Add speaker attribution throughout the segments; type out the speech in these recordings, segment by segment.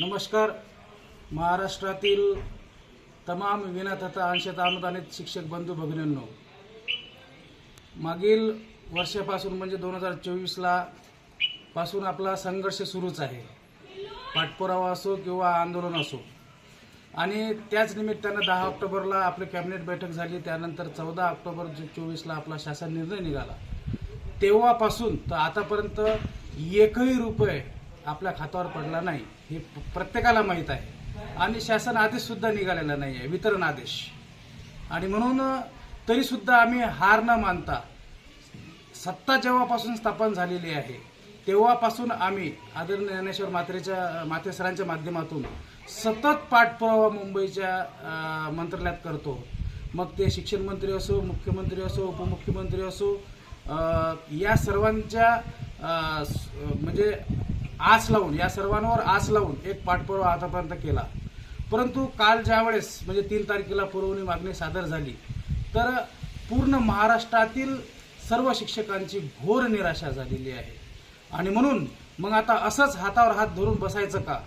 Speaker 1: नमस्कार. महाराष्ट्रातील तमाम विना तथा अंशतः अनुदानित शिक्षक बंधू भगिनींनो मागील वर्षापासून म्हणजे दोन हजार चोवीसला पासून आपला संघर्ष सुरूच आहे. पाठपुरावा असो किंवा आंदोलन असो. आणि त्याच निमित्तानं दहा ऑक्टोबरला आपली कॅबिनेट बैठक झाली. त्यानंतर चौदा ऑक्टोबर चोवीसला आपला शासन निर्णय निघाला. तेव्हापासून तर आतापर्यंत एकही रुपये आपल्या खात्यावर पडला नाही हे प्रत्येकाला माहीत आहे. आणि शासन आदेश सुद्धा निघालेला नाही आहे वितरण आदेश. आणि म्हणून तरीसुद्धा आम्ही हार न मानता सत्ता जेव्हापासून स्थापन झालेली आहे तेव्हापासून आम्ही आदरणीय ज्ञानेश्वर मात्रेच्या मातेसरांच्या माध्यमातून सतत पाठपुरावा मुंबईच्या मंत्रालयात करतो. मग ते शिक्षण मंत्री असो मुख्यमंत्री असो उपमुख्यमंत्री असो या सर्वांच्या म्हणजे आस लावून या सर्वांवर आस लावून एक पाठपुरावा आतापर्यंत केला. परंतु काल ज्या वेळेस म्हणजे तीन तारखेला पुरवणी मागणी सादर झाली तर पूर्ण महाराष्ट्रातील सर्व शिक्षकांची घोर निराशा झालेली आहे. आणि म्हणून मग आता असंच हातावर हात धरून बसायचं का?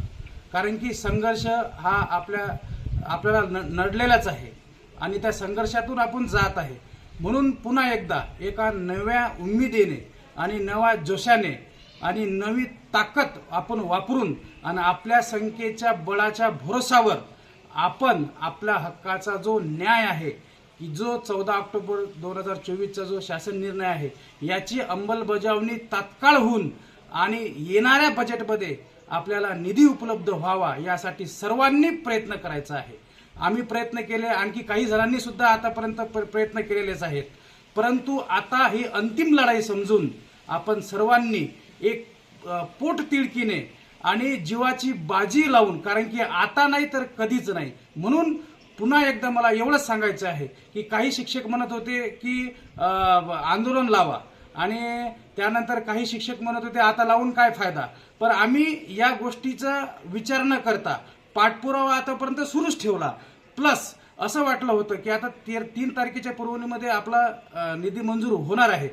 Speaker 1: कारण की संघर्ष हा आपल्या आपल्याला न नडलेलाच आहे. आणि त्या संघर्षातून आपण जात आहे. म्हणून पुन्हा एकदा एका नव्या उमेदीने आणि नव्या जोशाने आणि नवी ताकद आपण वापरून आणि आपल्या संख्येच्या बळाच्या भरोसावर आपण आपल्या हक्काचा जो न्याय आहे की जो चौदा ऑक्टोबर दोन हजार चोवीसचा जो शासन निर्णय आहे याची अंमलबजावणी तात्काळ होऊन आणि येणाऱ्या बजेटमध्ये आपल्याला निधी उपलब्ध व्हावा यासाठी सर्वांनी प्रयत्न करायचा आहे. आम्ही प्रयत्न केले आणखी काही जणांनी सुद्धा आतापर्यंत प्रयत्न केलेलेच आहेत. परंतु आता ही अंतिम लढाई समजून आपण सर्वांनी एक पोट तिडकीने आणि जीवाची बाजी लावून कारण की आता नाही तर कधीच नाही. म्हणून पुन्हा एकदा मला एवढंच सांगायचं आहे की काही शिक्षक म्हणत होते की आंदोलन लावा. आणि त्यानंतर काही शिक्षक म्हणत होते आता लावून काय फायदा? पण आम्ही या गोष्टीचा विचार न करता पाठपुरावा आतापर्यंत सुरूच ठेवला. प्लस असं वाटलं होतं की आता ते तीन तारखेच्या पुरवणीमध्ये आपला निधी मंजूर होणार आहे.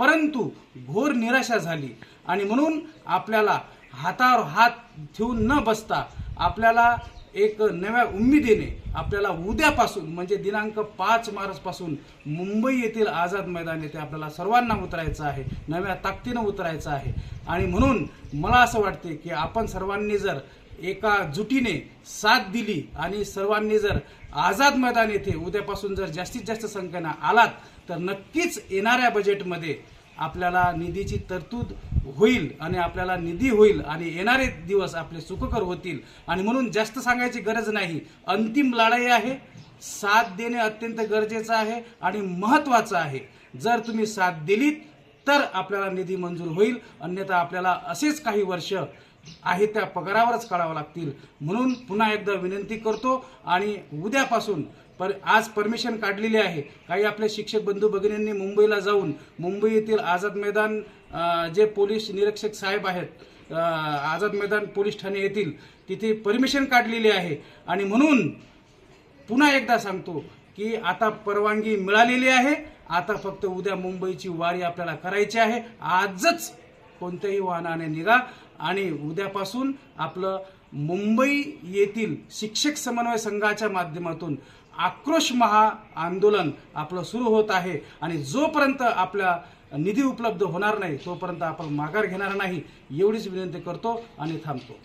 Speaker 1: परंतु घोर निराशा झाली. आणि म्हणून आपल्याला हातावर हात ठेवून न बसता आपल्याला एक नव्या उमेदीने आपल्याला उद्यापासून म्हणजे दिनांक पाच मार्चपासून मुंबई येथील आझाद मैदान येथे आपल्याला सर्वांना उतरायचं आहे नव्या ताकदीनं उतरायचं आहे. आणि म्हणून मला असं वाटते की आपण सर्वांनी जर एका जुटीने साथ दिली आणि सर्वांनी जर आझाद मैदान येथे उद्यापासून जर जास्तीत जास्त संख्येनं आलात तर नक्कीच येणाऱ्या बजेटमध्ये आपल्याला निधीची तरतूद होईल आणि आपल्याला निधी होईल आणि येणारे दिवस आपले सुखकर होतील. आणि म्हणून जास्त सांगायची गरज नाही. अंतिम लढाई आहे. साथ देणे अत्यंत गरजेचं आहे आणि महत्त्वाचं आहे. जर तुम्ही साथ दिलीत तर आपल्याला निधी मंजूर होईल. अन्यथा आपल्याला असेच काही वर्ष आहे त्या पगारावरच काढावं लागतील. म्हणून पुन्हा एकदा विनंती करतो आणि उद्यापासून पर आज परमिशन काढलेली आहे. काही आपले शिक्षक बंधू भगिनींनी मुंबईला जाऊन मुंबई येथील आझाद मैदान जे पोलीस निरीक्षक साहेब आहेत आझाद मैदान पोलीस ठाणे येथील तिथे परमिशन काढलेली आहे. आणि म्हणून पुन्हा एकदा सांगतो की आता परवानगी मिळालेली आहे. आता फक्त उद्या मुंबईची वारी आपल्याला करायची आहे. आजच कोणत्याही वाहनाने निघा. आणि उद्यापासून आपलं मुंबई येथील शिक्षक समन्वय संघाच्या माध्यमातून आक्रोश महा आंदोलन आपलं सुरू होत आहे. आणि जोपर्यंत आपल्या निधी उपलब्ध होणार नाही तोपर्यंत आपण माघार घेणार नाही एवढीच विनंती करतो आणि थांबतो.